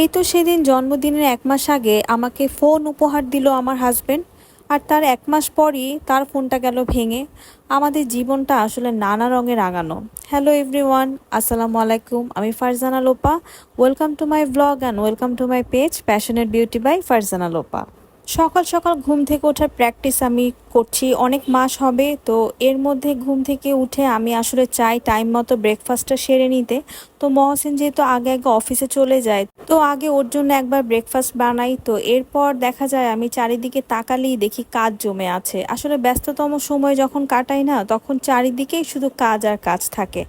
এই তো সেদিন জন্মদিনের এক মাস আগে আমাকে ফোন উপহার দিল আমার হাজব্যান্ড আর তার এক মাস পরই তার ফোনটা গেল ভেঙে। আমাদের জীবনটা আসলে নানা রঙে রাঙানো। হ্যালো এভরিওয়ান আসসালামু আলাইকুম। আমি Farzana Lopa. Welcome to my blog and welcome to my page passionate beauty by Farzana Lopa. সকাল সকাল ঘুম থেকে ওঠার প্র্যাকটিস আমি করছি। অনেক মাস হবে, তো এর মধ্যে ঘুম থেকে উঠে আমি আসলে চাই টাইম মতো ব্রেকফাস্টটা সেরে নিতে। তো মহসিন যেহেতু আগে আগে অফিসে চলে যায়, তো আগে ওর জন্য একবার ব্রেকফাস্ট বানাই। তো এরপর দেখা যায় আমি চারিদিকে তাকালেই দেখি কাজ জমে আছে। আসলে ব্যস্ততম সময় যখন কাটাই না, তখন চারিদিকেই শুধু কাজ আর কাজ থাকে।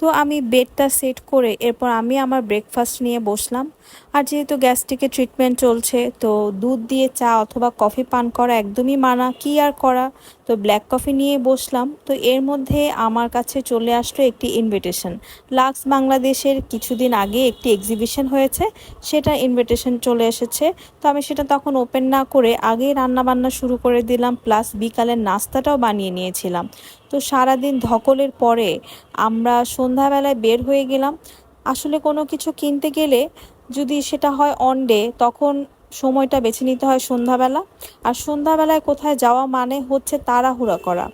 তো আমি বেডটা সেট করে এরপর আমি আমার ব্রেকফাস্ট নিয়ে বসলাম। আর যেহেতু গ্যাস্ট্রিকে ট্রিটমেন্ট চলছে, তো দুধ দিয়ে চা অথবা কফি পান করা একদমই মানা, কি আর করা? তো ব্ল্যাক কফি নিয়ে বসলাম। তো এর মধ্যে আমার কাছে চলে আসলো একটি ইনভিটেশন লাক্স বাংলাদেশের কিছুদিন আগে একটি এক্সিবিশন হয়েছে, সেটা ইনভিটেশন চলে এসেছে। তো আমি সেটা তখন ওপেন না করে আগেই রান্না বান্না শুরু করে দিলাম প্লাস বিকালের নাস্তাটাও বানিয়ে নিয়েছিলাম। তো সারাদিন ধকলের পরে আমরা সন্ধ্যাবেলায় বের হয়ে গেলাম। আসলে কোনো কিছু কিনতে গেলে যদি সেটা হয় অন ডে তখন সময়টা বেছে নিতে হয় সন্ধ্যাবেলা। আর সন্ধ্যাবেলায় কোথায় যাওয়া মানে হচ্ছে তাড়াহুড়া করা।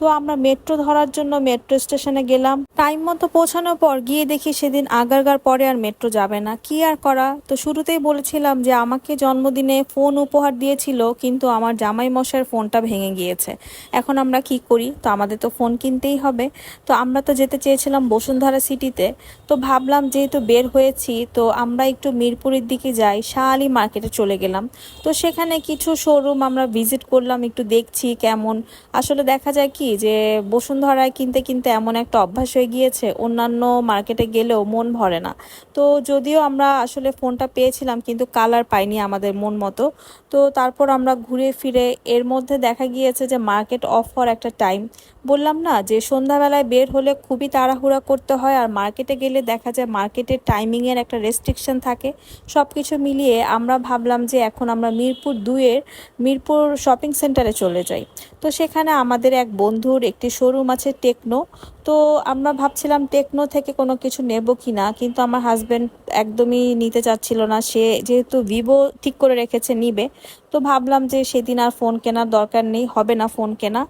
তো আমরা মেট্রো ধরার জন্য মেট্রো স্টেশনে গেলাম। টাইম মতো পৌঁছানোর পর গিয়ে দেখি সেদিন আগারগার পরে আর মেট্রো যাবে না। কি আর করা? তো শুরুতেই বলেছিলাম যে আমাকে জন্মদিনে ফোন উপহার দিয়েছিল, কিন্তু আমার জামাই মশাইয়ের ফোনটা ভেঙে গিয়েছে। এখন আমরা কি করি? তো আমাদের তো ফোন কিনতেই হবে। তো আমরা তো যেতে চেয়েছিলাম বসুন্ধরা সিটিতে। তো ভাবলাম যেহেতু বের হয়েছি, তো আমরা একটু মিরপুরের দিকে যাই শাহ আলী মার্কেটে চলে গেলাম। তো সেখানে কিছু শোরুম আমরা ভিজিট করলাম, একটু দেখছি কেমন। আসলে দেখা যায় কি যে বসুন্ধরায় কিনতে কিনতে এমন একটা অভ্যাস হয়ে গিয়েছে, অন্যান্য মার্কেটে গেলেও মন ভরে না। তো যদিও আমরা আসলে ফোনটা পেয়েছিলাম কিন্তু কালার পাইনি আমাদের মন মতো। তো তারপর আমরা ঘুরে ফিরে এর মধ্যে দেখা গিয়েছে যে মার্কেট অফ হওয়ার একটা টাইম। বললাম না যে সন্ধ্যাবেলায় বের হলে খুবই তাড়াহুড়া করতে হয় আর মার্কেটে গেলে দেখা যায় মার্কেটের টাইমিংয়ের একটা রেস্ট্রিকশন থাকে। সব কিছু মিলিয়ে আমরা ভাবলাম যে এখন আমরা মিরপুর দুইয়ের মিরপুর শপিং সেন্টারে চলে যাই। তো সেখানে আমাদের এক বন্ধুর একটি শোরুম আছে টেকনো তো আমরা ভাবছিলাম টেকনো থেকে কোনো কিছু নেব কি না কিন্তু আমার হাজব্যান্ড একদমই নিতে চাচ্ছিল না। সে যেহেতু ভিভো ঠিক করে রেখেছে, নিবে। তো ভাবলাম যে সেদিন আর ফোন কেনার দরকার নেই, হবে না ফোন কেনা।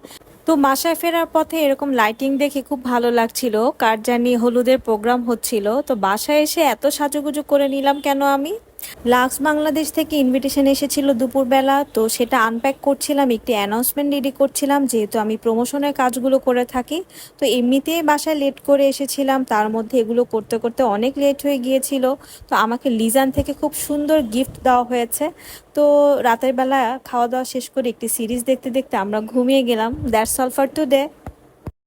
তো বাসায় ফেরার পথে এরকম লাইটিং দেখে খুব ভালো লাগছিল। কার জানি হলুদের প্রোগ্রাম হচ্ছিল। তো বাসায় এসে এত সাজুগুজু করে নিলাম কেন আমি? লাক্স বাংলাদেশ থেকে ইনভিটেশন এসেছিল দুপুরবেলা, তো সেটা আনপ্যাক করছিলাম, একটি অ্যানাউন্সমেন্ট রেডি করছিলাম, যেহেতু আমি প্রমোশনের কাজগুলো করে থাকি। তো এমনিতেই বাসায় লেট করে এসেছিলাম, তার মধ্যে এগুলো করতে করতে অনেক লেট হয়ে গিয়েছিল। তো আমাকে লিজান থেকে খুব সুন্দর গিফট দেওয়া হয়েছে। তো রাতের বেলা খাওয়া দাওয়া শেষ করে একটি সিরিজ দেখতে দেখতে আমরা ঘুমিয়ে গেলাম। That's all for today